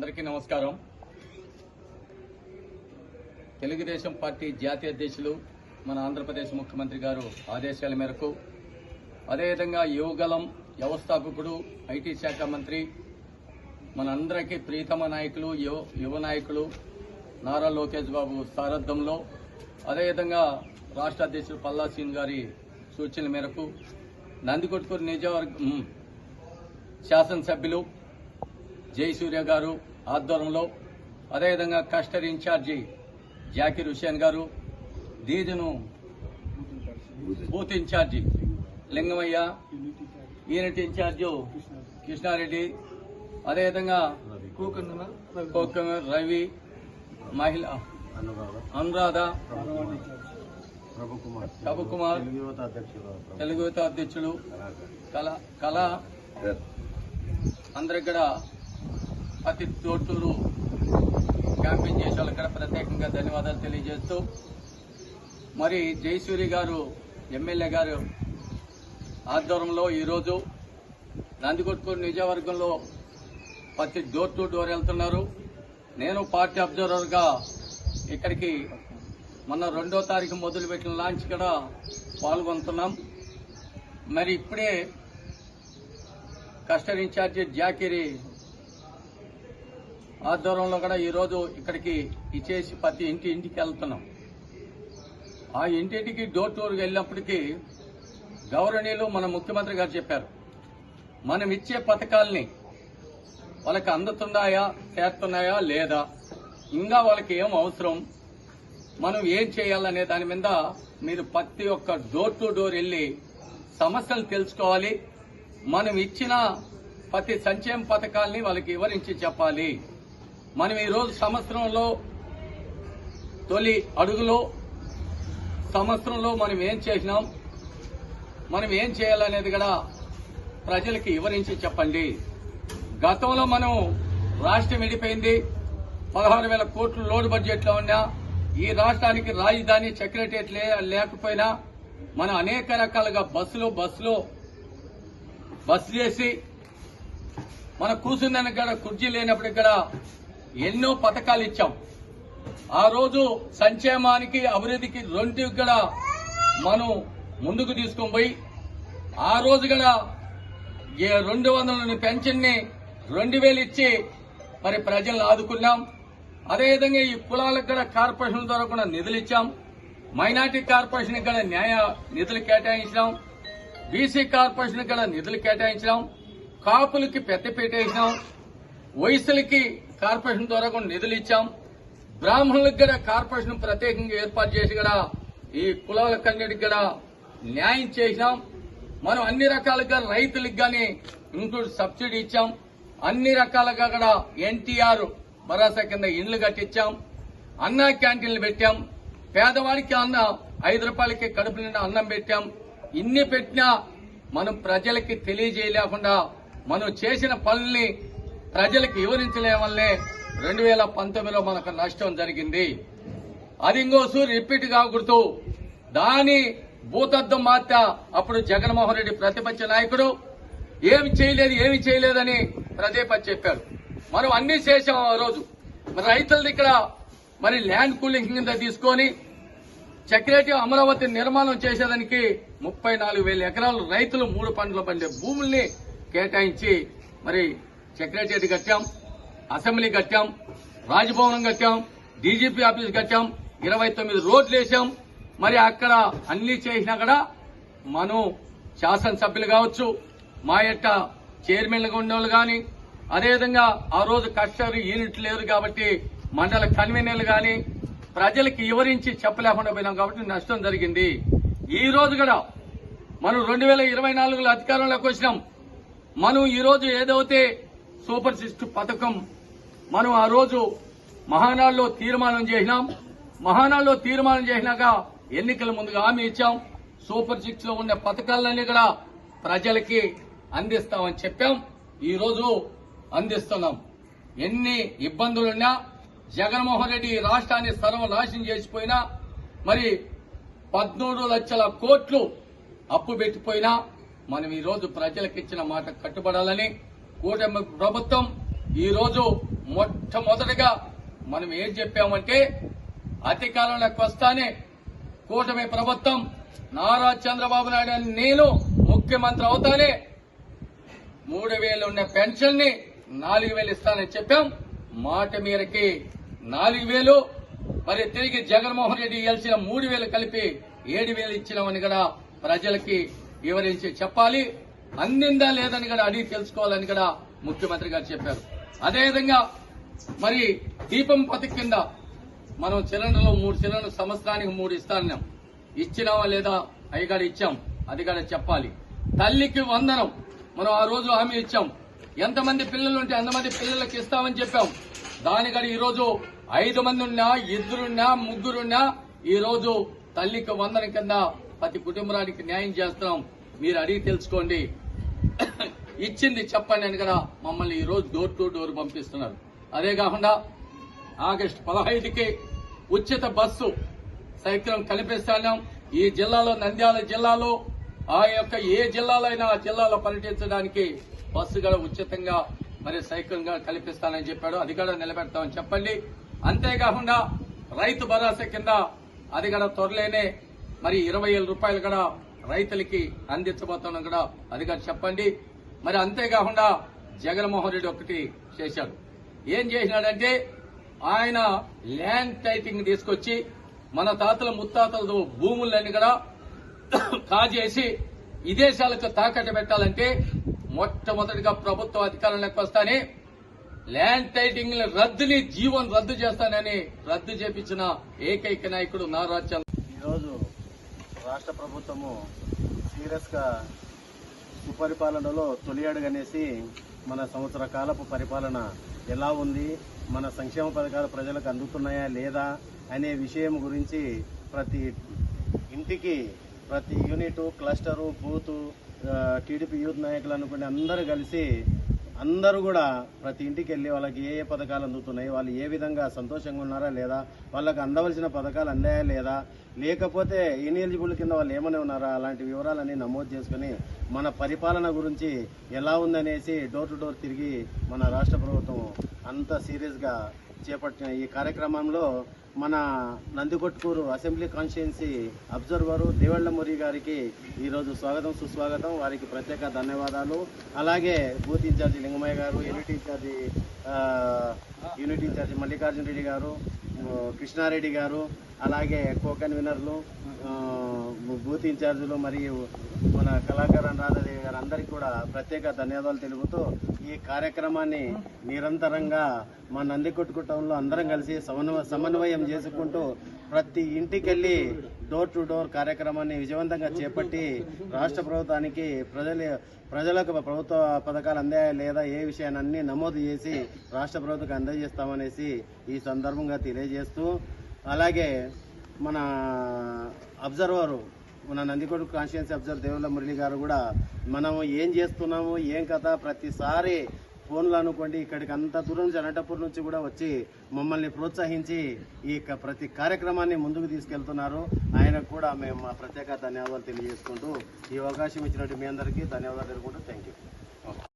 అందరికీ నమస్కారం. తెలుగుదేశం పార్టీ జాతీయ అధ్యక్షులు మన ఆంధ్రప్రదేశ్ ముఖ్యమంత్రి గారు ఆదేశాల మేరకు అదేవిధంగా యువగలం వ్యవస్థాపకుడు ఐటీ శాఖ మంత్రి మన అందరికీ ప్రీతమ నాయకులు యువ యువ నాయకులు నారా లోకేష్ బాబు సారథ్యంలో అదేవిధంగా రాష్ట్ర అధ్యక్షుడు పల్లా సీన్ గారి సూచనల మేరకు నందికొట్కూరు నియోజకవర్గం శాసనసభ్యులు జయసూర్య గారు ఆధ్వర్యంలో అదేవిధంగా కస్టర్ ఇన్ఛార్జి జాకిర్ హుసేన్ గారు దీదును booth in charge Lingamaiah unit in charge Krishnareddy అదేవిధంగా రవి. మహిళ అనురాధ. ప్రభుకుమార్. ప్రభుకుమార్ తెలుగు యువత అధ్యక్షుడు తెలుగు యువత అధ్యక్షులు కళ కళ అందరికి కూడా ప్రతి తోటూరు క్యాంపెయిన్ చేసే వాళ్ళకి కూడా ప్రత్యేకంగా ధన్యవాదాలు తెలియజేస్తూ మరి జయసూరి గారు ఎమ్మెల్యే గారు ఆధ్వర్యంలో ఈరోజు నందికొట్కూరు నియోజకవర్గంలో ప్రతి డోర్ టు డోర్ వెళ్తున్నారు. నేను పార్టీ అబ్జర్వర్గా ఇక్కడికి మొన్న రెండో తారీఖు మొదలుపెట్టిన లాంచ్ కూడా పాల్గొంటున్నాం. మరి ఇప్పుడే కస్టర్ ఇన్ఛార్జి జాకిరి ఆధ్వర్యంలో కూడా ఈరోజు ఇక్కడికి ఇచ్చేసి ప్రతి ఇంటి ఇంటికి వెళ్తున్నాం. ఆ ఇంటింటికి డోర్ టూర్ వెళ్ళినప్పటికీ గౌరవనీయులు మన ముఖ్యమంత్రి గారు చెప్పారు మనం ఇచ్చే పథకాల్ని వాళ్ళకి అందుతున్నాయా చేస్తున్నాయా లేదా? ఇంకా వాళ్ళకి ఏం అవసరం? మనం ఏం చేయాలనే దాని మీద మీరు ప్రతి ఒక్క డోర్ టు డోర్ వెళ్ళి సమస్యలు తెలుసుకోవాలి. మనం ఇచ్చిన ప్రతి సంక్షేమ పథకాల్ని వాళ్ళకి వివరించి చెప్పాలి. మనం ఈరోజు సంవత్సరంలో తొలి అడుగులో సంవత్సరంలో మనం ఏం చేసినాం? మనం ఏం చేయాలనేది కూడా ప్రజలకి వివరించి చెప్పండి. గతంలో మనం రాష్ట్రం విడిపోయింది. పదహారు వేల కోట్లు లోడ్ బడ్జెట్లో ఉన్నా ఈ రాష్ట్రానికి రాజధాని సెక్రటరియట్ లే- లేకపోయినా మనం అనేక రకాలుగా బస్సులు బస్సులో బస్సు చేసి మన కూర్చుందని కూడా కుర్చీ లేనప్పటికి కూడా ఎన్నో పథకాలు ఇచ్చాం. ఆ రోజు సంక్షేమానికి అభివృద్ధికి రెండు కూడా మనం ముందుకు తీసుకొని పోయి ఆ రోజు కూడా ఏ రెండు వందల పెన్షన్ని రెండు వేలు ఇచ్చి మరి ప్రజలను ఆదుకున్నాం. అదేవిధంగా ఈ కులాలకు కూడా కార్పొరేషన్ ద్వారా కూడా నిధులు ఇచ్చాం. మైనార్టీ కార్పొరేషన్ కూడా న్యాయ నిధులు కేటాయించినాం. బీసీ కార్పొరేషన్ కూడా నిధులు కేటాయించినాం. కాపులకి పెద్దపీట వేసినాం. వయసులకి కార్పొరేషన్ ద్వారా కూడా నిధులు ఇచ్చాం. బ్రాహ్మణులకు కూడా కార్పొరేషన్ ప్రత్యేకంగా ఏర్పాటు చేసి కూడా ఈ కులాలకన్నిటికి కూడా న్యాయం చేసినాం. మనం అన్ని రకాలుగా రైతులకు కానీ ఇంక్లూడ్ సబ్సిడీ ఇచ్చాం. అన్ని రకాలుగా కూడా ఎన్టీఆర్ భరోసా కింద ఇండ్లు కట్టించాం. అన్నా క్యాంటీన్లు పెట్టాం. పేదవాడికి అన్న ఐదు రూపాయలకి కడుపు నిండా అన్నం పెట్టాం. ఇన్ని పెట్టినా మనం ప్రజలకి తెలియజేయలేకుండా మనం చేసిన పనుల్ని ప్రజలకు వివరించలే వల్లే రెండు వేల పంతొమ్మిదిలో మనకు నష్టం జరిగింది. అది ఇంకోసారి రిపీట్ కాకూడదు. దాని భూతద్దం మాత్ర అప్పుడు జగన్మోహన్ రెడ్డి ప్రతిపక్ష నాయకుడు. ఏమి చేయలేదు ఏమి చేయలేదని ప్రతిపక్ష చెప్పాడు. మనం అన్ని చేసాం ఆ రోజు. మరి రైతులది ఇక్కడ మరి ల్యాండ్ కూలింగ్ కింద తీసుకొని చక్రేటి అమరావతి నిర్మాణం చేసేదానికి ముప్పై నాలుగు వేల ఎకరాలు రైతులు మూడు పంటలు పండే భూముల్ని కేటాయించి మరి సెక్రటరియట్ కట్టాం అసెంబ్లీ కట్టాం రాజభవనం కట్టాం డీజీపీ ఆఫీస్ కట్టాం ఇరవై తొమ్మిది రోడ్లు వేసాం. మరి అక్కడ అన్ని చేసినా కూడా మనం శాసనసభ్యులు కావచ్చు మా యొక్క చైర్మన్లుగా ఉండేవాళ్ళు కానీ అదేవిధంగా ఆ రోజు కస్టర్ యూనిట్ లేదు కాబట్టి మండల కన్వీనర్లు కానీ ప్రజలకు వివరించి చెప్పలేకుండా పోయినాం కాబట్టి నష్టం జరిగింది. ఈ రోజు కూడా మనం రెండు వేల ఇరవై నాలుగులో అధికారంలోకి వచ్చినాం. మనం ఈరోజు ఏదైతే సూపర్ సిక్స్ పథకం మనం ఆ రోజు మహానాడులో తీర్మానం చేసినాం. మహానాడులో తీర్మానం చేసినాక ఎన్నికల ముందుగా హామీ ఇచ్చాం. సూపర్ సిక్స్లో ఉన్న పథకాలన్నీ కూడా ప్రజలకి అందిస్తామని చెప్పాం. ఈ రోజు అందిస్తున్నాం. ఎన్ని ఇబ్బందులున్నా జగన్మోహన్ రెడ్డి ఈ రాష్ట్రాన్ని సర్వనాశనం చేసిపోయినా మరి పద్మూడు లక్షల కోట్లు అప్పు పెట్టిపోయినా మనం ఈ రోజు ప్రజలకు ఇచ్చిన మాట కట్టుబడాలని కూటమి ప్రభుత్వం ఈరోజు మొట్టమొదటిగా మనం ఏం చెప్పామంటే అధికారంలోకి వస్తానే కూటమి ప్రభుత్వం నారా చంద్రబాబు నాయుడు అని నేను ముఖ్యమంత్రి అవుతానే మూడు వేలు ఉన్న పెన్షన్ని నాలుగు వేలు ఇస్తానని చెప్పాం. మాట మేరకి నాలుగు వేలు. మరి తిరిగి జగన్మోహన్ రెడ్డి ఇవ్వాల్సిన మూడు వేలు కలిపి ఏడు వేలు ఇచ్చినామని కూడా ప్రజలకి వివరించి చెప్పాలి. అందిందా లేదని కూడా అడిగి తెలుసుకోవాలని కూడా ముఖ్యమంత్రి గారు చెప్పారు. అదేవిధంగా మరి దీపం పథకం కింద మనం సిలిండర్లు మూడు సిలిండర్ సంవత్సరానికి మూడు ఇస్తాన్నాం ఇచ్చినామా లేదా అవి కూడా ఇచ్చాం. అది కూడా చెప్పాలి. తల్లికి వందనం. మనం ఆ రోజు హామీ ఇచ్చాం. ఎంతమంది పిల్లలు ఉంటే అంతమంది పిల్లలకి ఇస్తామని చెప్పాం. దాని కూడా ఈ రోజు ఐదు మంది ఉన్నా ఇద్దరున్నా ముగ్గురున్నా ఈ రోజు తల్లికి వందనం కింద ప్రతి కుటుంబానికి న్యాయం చేస్తున్నాం. మీరు అడిగి తెలుసుకోండి. ఇచ్చింది చెప్పండి అని కదా మమ్మల్ని ఈ రోజు డోర్ టు డోర్ పంపిస్తున్నారు. అదే కాకుండా ఆగస్టు పదహైదుకి ఉచిత బస్సు సైక్లం కల్పిస్తున్నాం ఈ జిల్లాలో నంద్యాల జిల్లాలో ఆ యొక్క ఏ జిల్లాలో అయినా ఆ జిల్లాలో పర్యటించడానికి బస్సు కూడా ఉచితంగా మరి సైకిల్గా కల్పిస్తానని చెప్పాడు. అది కూడా నిలబెడతామని చెప్పండి. అంతేకాకుండా రైతు భరోసా కింద అది కూడా త్వరలోనే మరి ఇరవై రూపాయలు కూడా రైతులకి అందించబోతున్నాం కూడా. అదిగా చెప్పండి. మరి అంతేకాకుండా జగన్మోహన్ రెడ్డి ఒకటి చేశాడు ఏం చేసినాడంటే ఆయన ల్యాండ్ టైటింగ్ తీసుకొచ్చి మన తాతల ముత్తాతల భూములన్నీ కూడా కాజేసి విదేశాలకు తాకట్టు పెట్టాలంటే మొట్టమొదటిగా ప్రభుత్వ అధికారంలోకి వస్తానే ల్యాండ్ టైటింగ్ రద్దుని జీవన్ రద్దు చేస్తానని రద్దు చేపించిన ఏకైక నాయకుడు నారా చంద్ర ఈరోజు రాష్ట్ర ప్రభుత్వము సీరియస్గా సుపరిపాలనలో తొలి అడుగనేసి మన సంవత్సర కాలపు పరిపాలన ఎలా ఉంది మన సంక్షేమ పథకాలు ప్రజలకు అందుతున్నాయా లేదా అనే విషయం గురించి ప్రతి ఇంటికి ప్రతి unit cluster booth TDP youth నాయకులు అనుకుని అందరూ కలిసి అందరూ కూడా ప్రతి ఇంటికి వెళ్ళి వాళ్ళకి ఏ ఏ పథకాలు అందుతున్నాయి వాళ్ళు ఏ విధంగా సంతోషంగా ఉన్నారా లేదా వాళ్ళకి అందవలసిన పథకాలు అందాయా లేదా లేకపోతే ఇన్ఎలిజిబుల్ కింద వాళ్ళు ఏమని ఉన్నారా అలాంటి వివరాలన్నీ నమోదు చేసుకుని మన పరిపాలన గురించి ఎలా ఉందనేసి డోర్ టు డోర్ తిరిగి మన రాష్ట్ర ప్రభుత్వం అంత సీరియస్గా చేపట్టిన ఈ కార్యక్రమంలో మన Nandikotkur assembly constituency observer Devallamuri గారికి ఈరోజు స్వాగతం సుస్వాగతం. వారికి ప్రత్యేక ధన్యవాదాలు. అలాగే బూత్ ఇన్ఛార్జి లింగమయ్య గారు unit in charge unit in charge Mallikarjuna Reddy గారు కృష్ణారెడ్డి గారు అలాగే కో కన్వీనర్లు బూత్ ఇన్ఛార్జీలు మరియు మన కళాకారం రాధాదేవి గారు అందరికీ కూడా ప్రత్యేక ధన్యవాదాలు తెలుపుతూ ఈ కార్యక్రమాన్ని నిరంతరంగా మా నందికొట్టు అందరం కలిసి సమన్వ సమన్వయం చేసుకుంటూ ప్రతి ఇంటికి వెళ్ళి డోర్ టు డోర్ కార్యక్రమాన్ని విజయవంతంగా చేపట్టి రాష్ట్ర ప్రభుత్వానికి ప్రజల ప్రజలకు ప్రభుత్వ పథకాలు అందాయా లేదా ఏ విషయాన్ని అన్ని నమోదు చేసి రాష్ట్ర ప్రభుత్వం అందజేస్తామనేసి ఈ సందర్భంగా తెలియజేస్తూ అలాగే మన అబ్జర్వరు మన నందికొడు కాన్స్టిట్యున్సీ అబ్జర్వర్ దేవుళ్ళ మురళి గారు కూడా మనం ఏం చేస్తున్నాము ఏం కథ ప్రతిసారి ఫోన్లు అనుకోండి ఇక్కడికి అంత దూరం నుంచి అనంతపూర్ నుంచి కూడా వచ్చి మమ్మల్ని ప్రోత్సహించి ఈ ప్రతి కార్యక్రమాన్ని ముందుకు తీసుకెళ్తున్నారు. ఆయనకు కూడా మేము మా ప్రత్యేక ధన్యవాదాలు తెలియజేసుకుంటూ ఈ అవకాశం ఇచ్చినట్టు మీ అందరికీ ధన్యవాదాలు తెలుపుకుంటూ థ్యాంక్ యూ